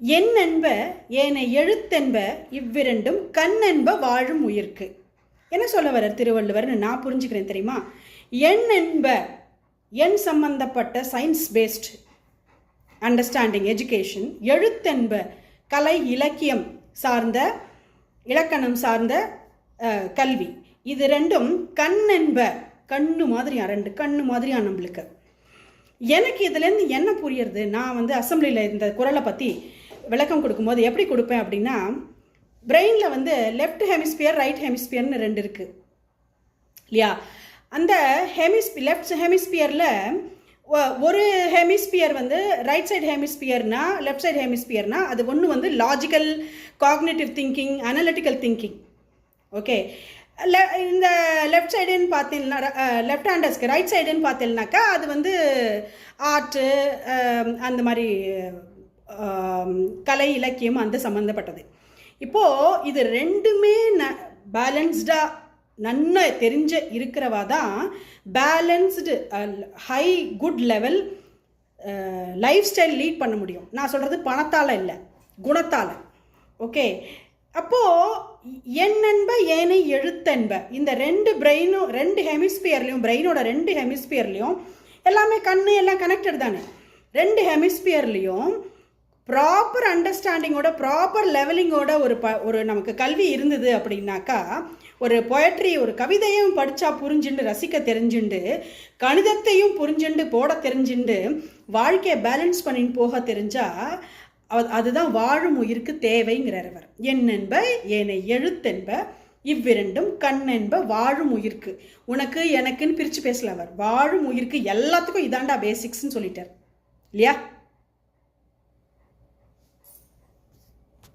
என் என்ப ஏனை எழுத்தென்ப இவ்விரண்டும் கண் என்ப வாழும் உயிர்க்கு. என்ன சொல்ல வர்றார் திருவள்ளுவர்னு நான் புரிஞ்சுக்கிறேன் தெரியுமா? எண் என்ப எண் சம்பந்தப்பட்ட சயின்ஸ் பேஸ்ட் அண்டர்ஸ்டாண்டிங் எஜுகேஷன் எழுத்தென்ப கலை இலக்கியம் சார்ந்த இலக்கணம் சார்ந்த கல்வி. இது ரெண்டும் கண் என்ப கண்ணு மாதிரியா? ரெண்டு கண்ணு மாதிரியா நம்மளுக்கு? எனக்கு இதுலேருந்து என்ன புரியுறது? நான் வந்து அசம்பிளியில் இந்த குரலை பற்றி விளக்கம் கொடுக்கும்போது எப்படி கொடுப்பேன் அப்படின்னா பிரெயினில் வந்து லெஃப்ட் ஹெமிஸ்பியர் ரைட் ஹெமிஸ்பியர்னு ரெண்டு இருக்குது இல்லையா? அந்த ஹெமிஸ்பி லெஃப்ட் ஹெமிஸ்பியரில் ஒரு ஹெமிஸ்பியர் வந்து ரைட் சைடு ஹெமிஸ்பியர்னா லெஃப்ட் சைடு ஹெமிஸ்பியர்னா அது ஒன்று வந்து logical cognitive thinking analytical thinking okay இந்த லெஃப்ட் சைடுன்னு பார்த்தீங்கன்னா லெஃப்ட் ஹேண்டர்ஸ்க்கு ரைட் சைடுன்னு பார்த்தீங்கன்னாக்கா அது வந்து ஆர்ட்டு அந்த மாதிரி கலை இலக்கியம் அந்த சம்மந்தப்பட்டது இப்போது இது ரெண்டுமே ந பேலன்ஸ்டாக நன்ன தெரிஞ்ச இருக்கிறவா தான் balanced high good level life style lead பண்ண முடியும். நான் சொல்கிறது பணத்தால் இல்லை குணத்தால். ஓகே அப்போது எண்ணென்ப ஏனை எழுத்தென்ப இந்த ரெண்டு பிரெயினும் ரெண்டு ஹெமிஸ்பியர்லேயும் பிரெயினோட ரெண்டு ஹெமிஸ்பியர்லேயும் எல்லாமே கண்ணு எல்லாம் கனெக்டட் தானே? ரெண்டு ஹெமிஸ்பியர்லேயும் ப்ராப்பர் அண்டர்ஸ்டாண்டிங்கோட ப்ராப்பர் லெவலிங்கோட ஒரு ப ஒரு நமக்கு கல்வி இருந்தது அப்படின்னாக்கா ஒரு பொயட்ரி ஒரு கவிதையும் படித்தா புரிஞ்சுண்டு ரசிக்க தெரிஞ்சுண்டு கணிதத்தையும் புரிஞ்சுண்டு போட தெரிஞ்சுண்டு வாழ்க்கையை பேலன்ஸ் பண்ணின்னு போக தெரிஞ்சா அதுதான் வாழும் உயிருக்கு தேவைங்கிறவர் என்னென்ப ஏனை எழுத்தென்ப இவ்விரண்டும் கண் என்ப வாழும் உயிர்க்கு. உனக்கு எனக்குன்னு பிரித்து பேசல அவர். வாழும் உயிருக்கு எல்லாத்துக்கும் இதாண்டா பேசிக்ஸ்னு சொல்லிட்டார். இல்லையா?